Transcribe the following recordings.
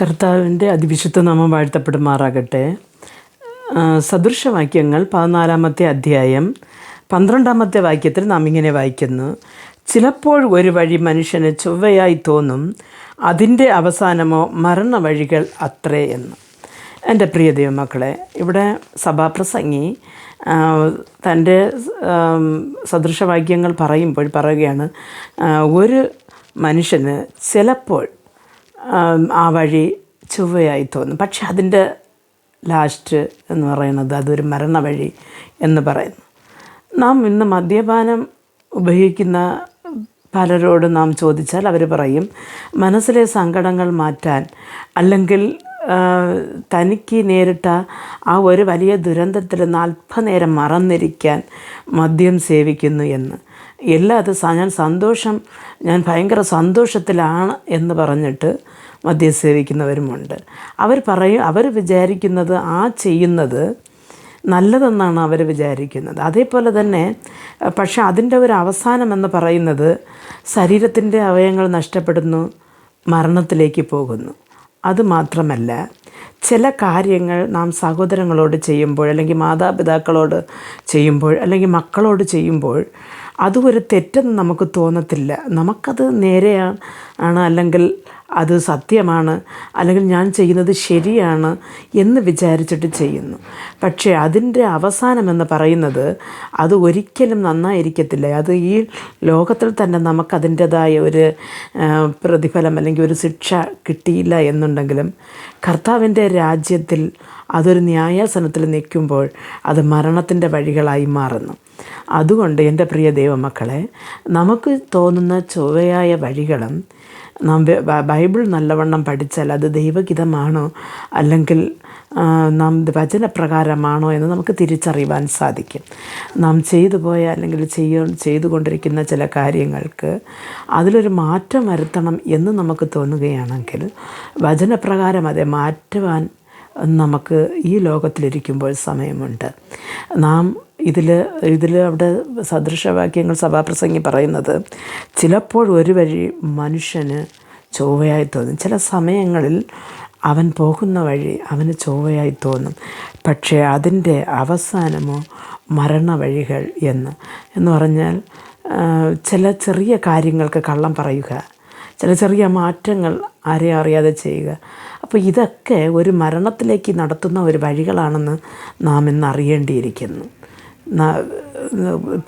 കർത്താവിന്റെ അതിവിശുദ്ധ നാമം വാഴ്ത്തപ്പെടുമാറാകട്ടെ. സദൃശവാക്യങ്ങൾ പതിനാലാമത്തെ അധ്യായം പന്ത്രണ്ടാമത്തെ വാക്യത്തിൽ നാം ഇങ്ങനെ വായിക്കുന്നു. ചിലപ്പോൾ ഒരു വഴി മനുഷ്യന് ചൊവ്വയായി തോന്നും അതിന്റെ അവസാനമോ മരണ വഴികൾ അത്രേ എന്ന്. എന്റെ പ്രിയ ദൈവമക്കളെ ഇവിടെ സഭാപ്രസംഗി തന്റെ സദൃശവാക്യങ്ങൾ പറയുമ്പോൾ പറയുകയാണ് ഒരു മനുഷ്യന് ചിലപ്പോൾ ആം, വഴി ചൊവ്വയായി തോന്നും. പക്ഷെ അതിന്റെ ലാസ്റ്റ് എന്ന് പറയുന്നത് അതൊരു മരണ വഴി എന്ന് പറയുന്നു. നാം ഇന്ന് മദ്യപാനം ഉപയോഗിക്കുന്ന പലരോട് നാം ചോദിച്ചാൽ അവർ പറയും മനസ്സിലെ സങ്കടങ്ങൾ മാറ്റാൻ അല്ലെങ്കിൽ തനിക്ക് നേരിട്ട ആ ഒരു വലിയ ദുരന്തത്തിൽ അല്പനേരം മറന്നിരിക്കാൻ മദ്യം സേവിക്കുന്നു എന്ന്. എല്ലാ അത് ഞാൻ സന്തോഷം ഞാൻ ഭയങ്കര സന്തോഷത്തിലാണ് എന്ന് പറഞ്ഞിട്ട് മദ്യം സേവിക്കുന്നവരുമുണ്ട്. അവർ പറയും അവർ വിചാരിക്കുന്നത് ആ ചെയ്യുന്നത് നല്ലതെന്നാണ് അവർ വിചാരിക്കുന്നത്. അതേപോലെ തന്നെ പക്ഷെ അതിന്റെ ഒരു അവസാനം എന്ന് പറയുന്നത് ശരീരത്തിന്റെ അവയവങ്ങൾ നഷ്ടപ്പെടുന്നു മരണത്തിലേക്ക് പോകുന്നു. അതുമാത്രമല്ല ചില കാര്യങ്ങൾ നാം സഹോദരങ്ങളോട് ചെയ്യുമ്പോൾ അല്ലെങ്കിൽ മാതാപിതാക്കളോട് ചെയ്യുമ്പോൾ അല്ലെങ്കിൽ മക്കളോട് ചെയ്യുമ്പോൾ അതും ഒരു തെറ്റെന്ന് നമുക്ക് തോന്നത്തില്ല. നമുക്കത് നേരെയാണ് ആണ് അല്ലെങ്കിൽ അത് സത്യമാണ് അല്ലെങ്കിൽ ഞാൻ ചെയ്യുന്നത് ശരിയാണ് എന്ന് വിചാരിച്ചിട്ട് ചെയ്യുന്നു. പക്ഷേ അതിന്റെ അവസാനം എന്ന് പറയുന്നത് അത് ഒരിക്കലും നന്നായിരിക്കത്തില്ല. അത് ഈ ലോകത്തിൽ തന്നെ നമുക്കതിന്റെതായ ഒരു പ്രതിഫലം അല്ലെങ്കിൽ ഒരു ശിക്ഷ കിട്ടിയില്ല എന്നുണ്ടെങ്കിലും കർത്താവിന്റെ രാജ്യത്തിൽ അതൊരു ന്യായാസനത്തിൽ നിൽക്കുമ്പോൾ അത് മരണത്തിന്റെ വഴികളായി മാറുന്നു. അതുകൊണ്ട് എന്റെ പ്രിയ ദൈവമക്കളെ നമുക്ക് തോന്നുന്ന ചൊവ്വയായ വഴികളും നാം ബൈബിൾ നല്ലവണ്ണം പഠിച്ചാൽ അത് ദൈവഗീതമാണോ അല്ലെങ്കിൽ നാം വചനപ്രകാരമാണോ എന്ന് നമുക്ക് തിരിച്ചറിയുവാൻ സാധിക്കും. നാം ചെയ്തു പോയ അല്ലെങ്കിൽ ചെയ്യ ചെയ്തുകൊണ്ടിരിക്കുന്ന ചില കാര്യങ്ങൾക്ക് അതിലൊരു മാറ്റം വരുത്തണം എന്ന് നമുക്ക് തോന്നുകയാണെങ്കിൽ വചനപ്രകാരം അതെ മാറ്റുവാൻ നമുക്ക് ഈ ലോകത്തിലിരിക്കുമ്പോൾ സമയമുണ്ട്. നാം ഇതിൽ ഇതിൽ അവിടെ സദൃശവാക്യങ്ങൾ സഭാപ്രസംഗി പറയുന്നത് ചിലപ്പോൾ ഒരു വഴി മനുഷ്യന് ചൊവ്വയായി തോന്നും. ചില സമയങ്ങളിൽ അവൻ പോകുന്ന വഴി അവന് ചൊവ്വയായി തോന്നും. പക്ഷേ അതിന്റെ അവസാനമോ മരണ വഴികൾ എന്ന്. എന്ന് പറഞ്ഞാൽ ചില ചെറിയ കാര്യങ്ങൾക്ക് കള്ളം പറയുക. ചില ചെറിയ മാറ്റങ്ങൾ ആരെയും അറിയാതെ ചെയ്യുക. അപ്പോൾ ഇതൊക്കെ ഒരു മരണത്തിലേക്ക് നടത്തുന്ന ഒരു വഴികളാണെന്ന് നാം ഇന്ന് അറിയേണ്ടിയിരിക്കുന്നു.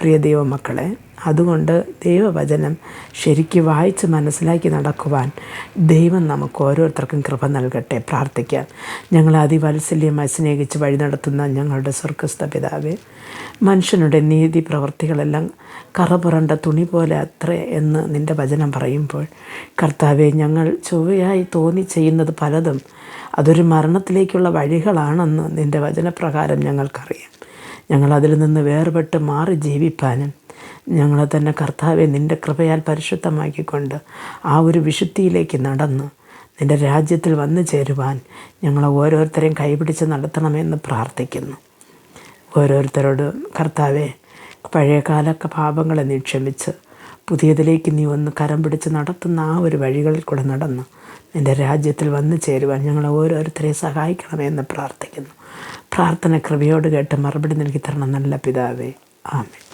പ്രിയ ദൈവമക്കളെ അതുകൊണ്ട് ദൈവവചനം ശരിക്ക് വായിച്ച് മനസ്സിലാക്കി നടക്കുവാൻ ദൈവം നമുക്ക് ഓരോരുത്തർക്കും കൃപ നൽകട്ടെ. പ്രാർത്ഥിക്കാം. ഞങ്ങളെ അതിവാത്സല്യമായി സ്നേഹിച്ച് വഴി നടത്തുന്ന ഞങ്ങളുടെ സ്വർഗസ്ഥ പിതാവ് മനുഷ്യനുടെ നീതി പ്രവൃത്തികളെല്ലാം കറപുറണ്ട തുണി പോലെ അത്ര എന്ന് നിന്റെ വചനം പറയുമ്പോൾ കർത്താവെ ഞങ്ങൾ ചൊവ്വയായി തോന്നി ചെയ്യുന്നത് പലതും അതൊരു മരണത്തിലേക്കുള്ള വഴികളാണെന്ന് നിന്റെ വചനപ്രകാരം ഞങ്ങൾക്കറിയാം. ഞങ്ങൾ അതിൽ നിന്ന് വേർപെട്ട് മാറി ജീവിപ്പാനും ഞങ്ങളെ തന്നെ കർത്താവെ നിന്റെ കൃപയാൽ പരിശുദ്ധമാക്കിക്കൊണ്ട് ആ ഒരു വിശുദ്ധിയിലേക്ക് നടന്ന് നിന്റെ രാജ്യത്തിൽ വന്നു ചേരുവാൻ ഞങ്ങളെ ഓരോരുത്തരെയും കൈപിടിച്ച് നടത്തണമെന്ന് പ്രാർത്ഥിക്കുന്നു. ഓരോരുത്തരോട് കർത്താവെ പഴയകാല പാപങ്ങളെ നീ ക്ഷമിച്ച് പുതിയതിലേക്ക് നീ ഒന്ന് കരം പിടിച്ച് നടത്തുന്ന ആ ഒരു വഴികളിൽ കൂടെ നടന്ന് നിന്റെ രാജ്യത്തിൽ വന്നു ചേരുവാൻ ഞങ്ങളെ ഓരോരുത്തരെ സഹായിക്കണമെന്ന് പ്രാർത്ഥിക്കുന്നു. പ്രാർത്ഥന കൃപയോട് കേട്ട് മറുപടി നൽകി തരണം നല്ല പിതാവേ. ആമേ